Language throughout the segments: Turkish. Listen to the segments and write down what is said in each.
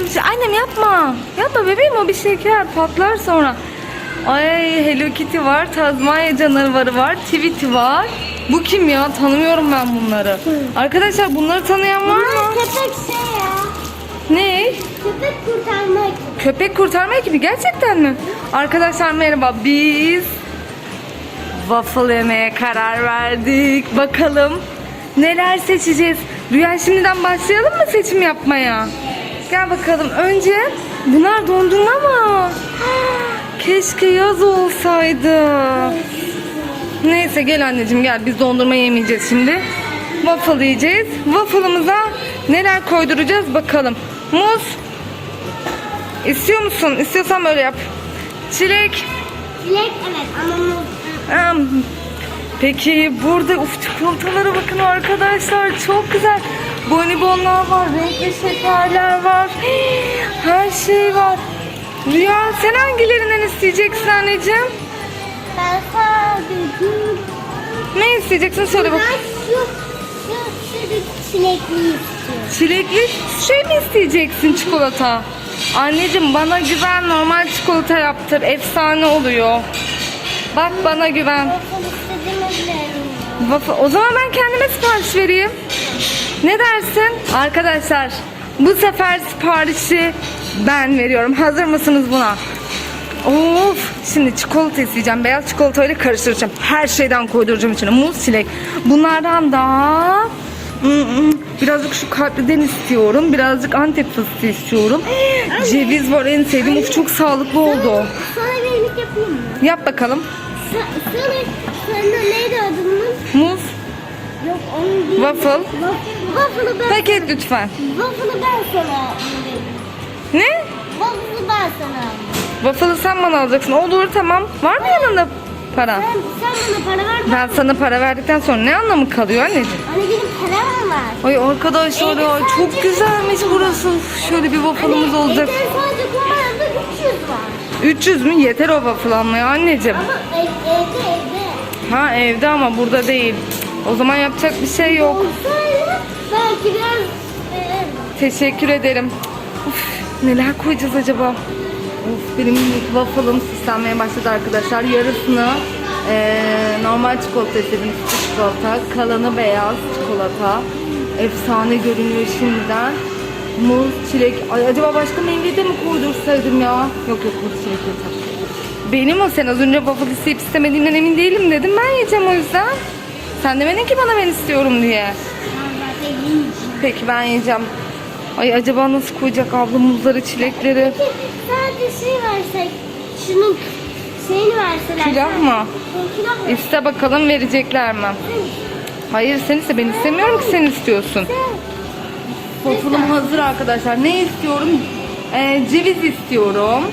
anneciğim şey- annem yapma. Yapma bebeğim o bir şeker patlar sonra. Ay Hello Kitty var, Tazmanya canavarı var, Tweety var. Bu kim ya? Tanımıyorum ben bunları. Arkadaşlar bunları tanıyan var Bunlar mı? köpek şey ya. Ne? Köpek kurtarmak. Köpek kurtarma ekibi gerçekten mi? Arkadaşlar merhaba biz waffle yemeye karar verdik. Bakalım neler seçeceğiz. Rüya şimdiden başlayalım mı seçim yapmaya? Gel bakalım. Önce bunlar dondurma mı? Keşke yaz olsaydı. Neyse gel anneciğim gel biz dondurma yemeyeceğiz şimdi. Waffle yiyeceğiz. Waffle'ımıza neler koyduracağız bakalım. Muz, İstiyor musun? İstiyorsan böyle yap. Çilek. Dilek evet ama muz. Peki burada uf çikolatalara bakın arkadaşlar çok güzel. Bonibonlar var, renkli şekerler var. Her şey var. Rüya sen hangilerinden isteyeceksin anneciğim? Ben sadece Ne isteyeceksin söyle ben bak. şu şu şu çilekli istiyorum. Çilekli şey mi isteyeceksin çikolata? Anneciğim bana güven normal çikolata yaptır. Efsane oluyor. Bak bana güven. Waffle. O zaman ben kendime sipariş vereyim. Ne dersin? Arkadaşlar bu sefer siparişi ben veriyorum. Hazır mısınız buna? Of! Şimdi çikolata isteyeceğim. Beyaz çikolatayla karıştıracağım. Her şeyden koyduracağım içine. Muz, çilek. Bunlardan da Hmm, birazcık şu kalpliden istiyorum. Birazcık antep fıstığı istiyorum. Ceviz var en sevdiğim. Of çok sağlıklı oldu. Sana bir iyilik yapayım mı? Yap bakalım. Sa- Sana, sana neydi adının? Muz, Yok onun değil. waffle. Waffle- Waffle'ı ben, Paket lütfen. waffle'ı ben sana. Ne? Waffle'ı ben sana alayım. Waffle'ı sen bana alacaksın. Olur tamam. Var mı yanında para? Sen, sen bana para ver. Ben sana para verdikten sonra ne anlamı kalıyor anneciğim? Hani benim param mı var? Ay arkadaşlar ya çok güzelmiş burası. Uf, Şöyle bir waffle'ımız olacak. Evde sadece kumbarada 300 var. 300 mü? Yeter o waffle almaya anneciğim. Ama ev, evde evde. Ha evde ama burada değil. O zaman yapacak bir şey yok. Olsaydı belki biraz verirdim. Teşekkür ederim. Uf, neler koyacağız acaba? Of, benim waffle'ım süslenmeye başladı arkadaşlar. Yarısını eee, normal çikolata istedim. Çikolata. Kalanı beyaz çikolata. Efsane görünüyor şimdiden. Muz, çilek. Ay acaba başka meyve de mi koydursaydım ya? Yok yok muz, çilek yeter. Benim o sen az önce waffle isteyip istemediğimden emin değilim dedim. Ben yiyeceğim o yüzden. Sen demedin ki bana ben istiyorum diye. Peki ben yiyeceğim. Ay acaba nasıl koyacak abla muzları, çilekleri? Peki sadece şey versek, şunun şeyini verseler. Külah mı? Külah mı? İste bakalım verecekler mi? Hayır sen ise ben istemiyorum ki sen istiyorsun. Waffle'ım hazır arkadaşlar. Ne istiyorum? Ee, ceviz istiyorum.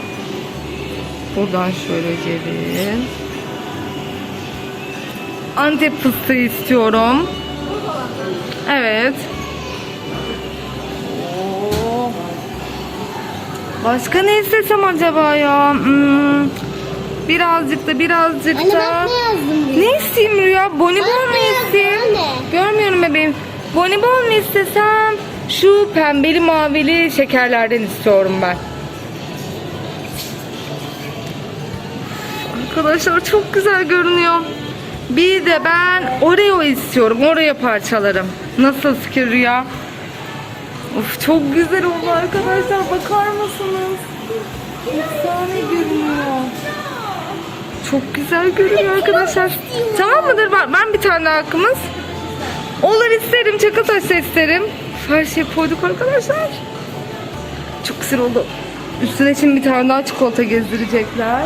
Buradan şöyle ceviz. Antep fıstığı istiyorum. Evet. Başka ne istesem acaba ya? Hmm, birazcık da birazcık Anne da. bak ne yazdım. Ne isteyeyim Rüya? Bonibon mu isteyeyim? anne. Görmüyorum bebeğim. Bonibon mu istesem? Şu pembeli mavili şekerlerden istiyorum ben. Arkadaşlar çok güzel görünüyor. Bir de ben Oreo istiyorum. Oreo parçalarım. Nasıl fikir Rüya? Of çok güzel oldu arkadaşlar. Bakar mısınız? Efsane görünüyor. Çok güzel görünüyor arkadaşlar. Tamam mıdır? Mı bir tane hakkımız? Olur isterim. Çakıl taş da isterim. Her şey koyduk arkadaşlar. Çok güzel oldu. Üstüne şimdi bir tane daha çikolata gezdirecekler.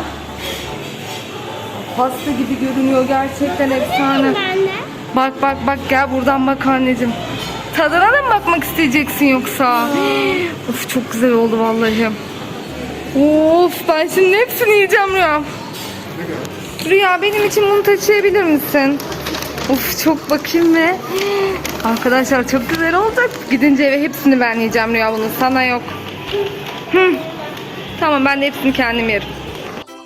Pasta gibi görünüyor gerçekten efsane. Bak bak bak gel buradan bak anneciğim. Tadına da mı bakmak isteyeceksin yoksa? of çok güzel oldu vallahi. Of ben şimdi hepsini yiyeceğim Rüya. Rüya benim için bunu taşıyabilir misin? Of çok bakayım ve arkadaşlar çok güzel olacak. Gidince eve hepsini ben yiyeceğim Rüya bunu sana yok. Hı. Tamam ben de hepsini kendim yerim.